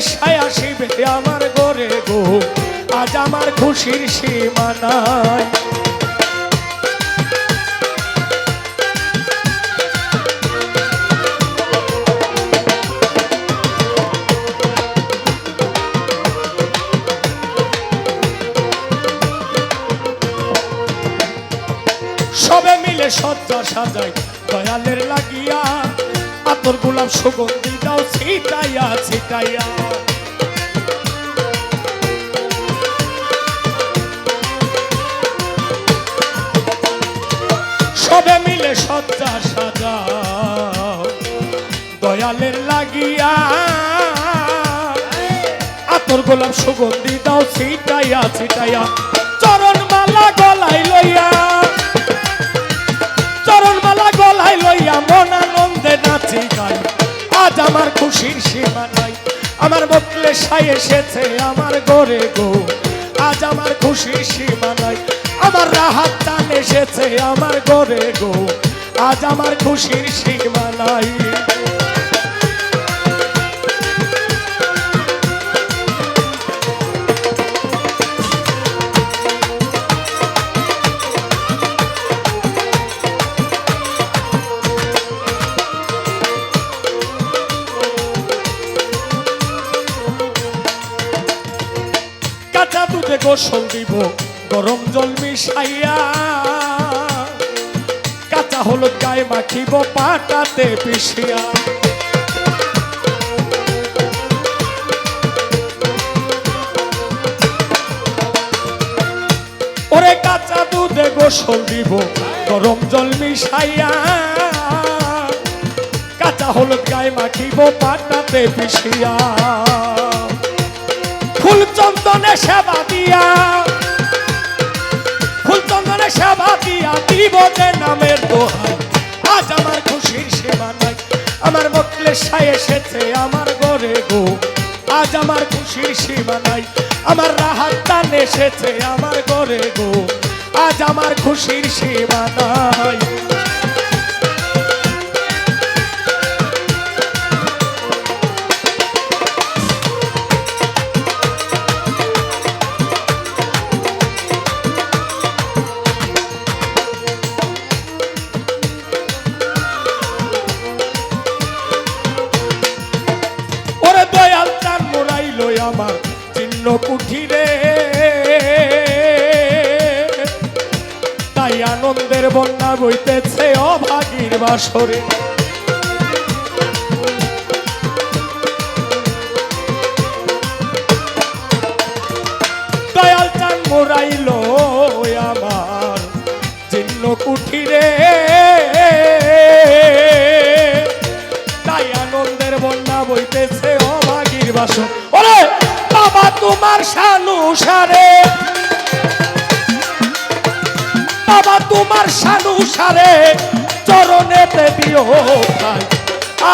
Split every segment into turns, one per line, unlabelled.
সায় আসিবে আমার ঘরে গো, আজ আমার খুশির সীমা নাই। সবে মিলে সজ্জা সাজাই, দয়ালের লাগিয়া আতর গোলাপ সুগন্ধি দাও ছিটাইয়া ছিটাইয়া। সবে মিলে সজ্জা সাজা, দয়ালের লাগিয়া। আতর গোলাপ সুগন্ধি দাও ছিটাইয়া ছিটাইয়া। চরণ মালা গলাই সাই এসেছে আমার গরে গো? আজ আমার খুশি সীমা নাই, আমার রাহাত টান এসেছে আমার গরে গো। আজ আমার খুশির সীমা গোসল দিব, গরম জল মিশাইয়া। কাঁচা হলুদ গায়ে মাখিব, পাটাতে পিষিয়া। ওরে কাঁচা দুধে গোসল দিব, গরম জল মিশাইয়া। কাঁচা হলুদ গায়ে মাখিব, পাটাতে পিষিয়া। ফুল চন্দনে সেবা দিয়া। ফুল চন্দনে সেবা দিয়া দিব যে নামের দোহাই। আজ আমার খুশির সেবা নাই, আমার মকলে সাই এসেছে আমার ঘরে গো। আজ আমার খুশির সীমা নাই, আমার রাহাত টান এসেছে আমার ঘরে গো। আজ আমার খুশির সীমা নাই। কুঠিরে তাই আনন্দের বন্যা বইতেছে অভাগীর বাসরে। দয়াল চান মোরাইল আমার চিহ্ন কুঠিরে। তাই আনন্দের বন্যা বইতেছে অভাগীর তোমার সানুসারে। বাবা, তোমার সানুসারে। চরণেতে দিও ভাই,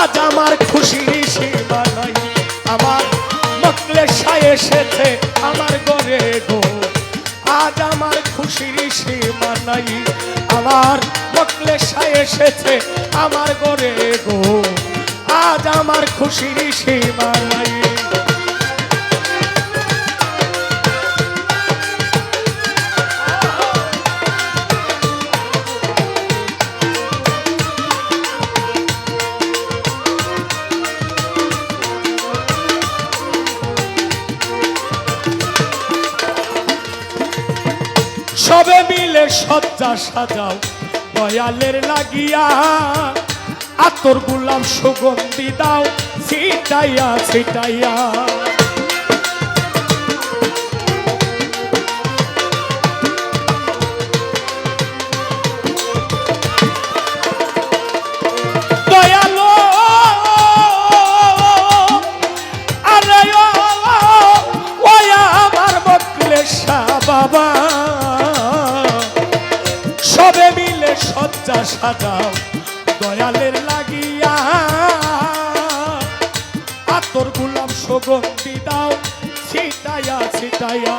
আজ আমার খুশির সীমা নাই। আমার মকলে সাই এসেছে আমার ঘরে গো। আজ আমার খুশির সীমা নাই। আমার সাই এসেছে আমার ঘরে গো। আজ আমার খুশির সীমা নাই। সজ্জা সাজাও দয়ালের লাগিয়া। আতর গুলাম সুগন্ধি দাও ছিটাইয়া ছিটাইয়া। সজ্জা সাজাও দয়ালের লাগিয়া। আতর গুলাম সুগন্ধি দাও ছিটাইয়া ছিটাইয়া।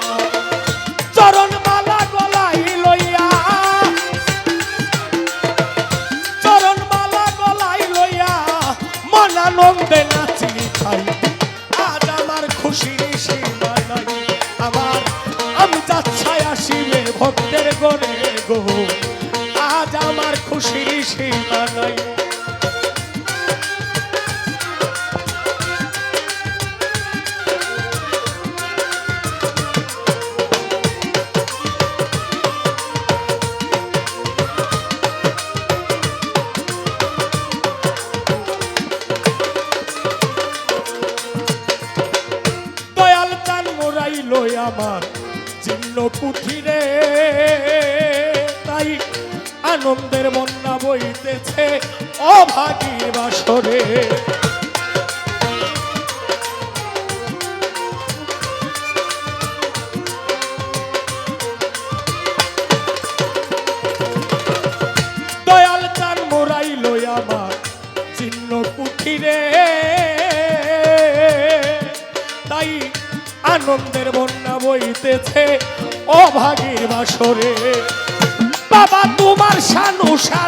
আমার খুশির সীমা নাই আনন্দের বন্যা বইতেছে অভাগী বাসরে। দয়াল চান মোরাইল আমার চিহ্ন কুঠিরে তাই আনন্দের বন্যা বইতেছে অভাগীর বাসরে। বাবা তোমার সানুসারে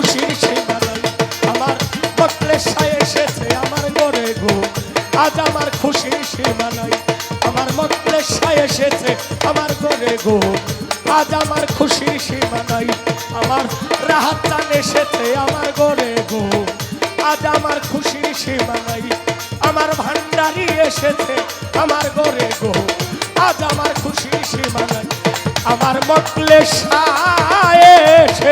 খুশির সীমা আমার মকলেশা এসেছে আমার ঘরে গো। আজ আমার খুশির সীমা নাই আমার মকলেশা এসেছে আমার ঘরে গো। আজ আমার খুশির সীমা নাই আমার রাহাত চান এসেছে আমার ঘরে গো। আজ আমার খুশির সীমা আমার ভান্ডারি এসেছে আমার ঘরে গো। আজ আমার খুশির সীমা নাই আমার ভক্তের ঘরে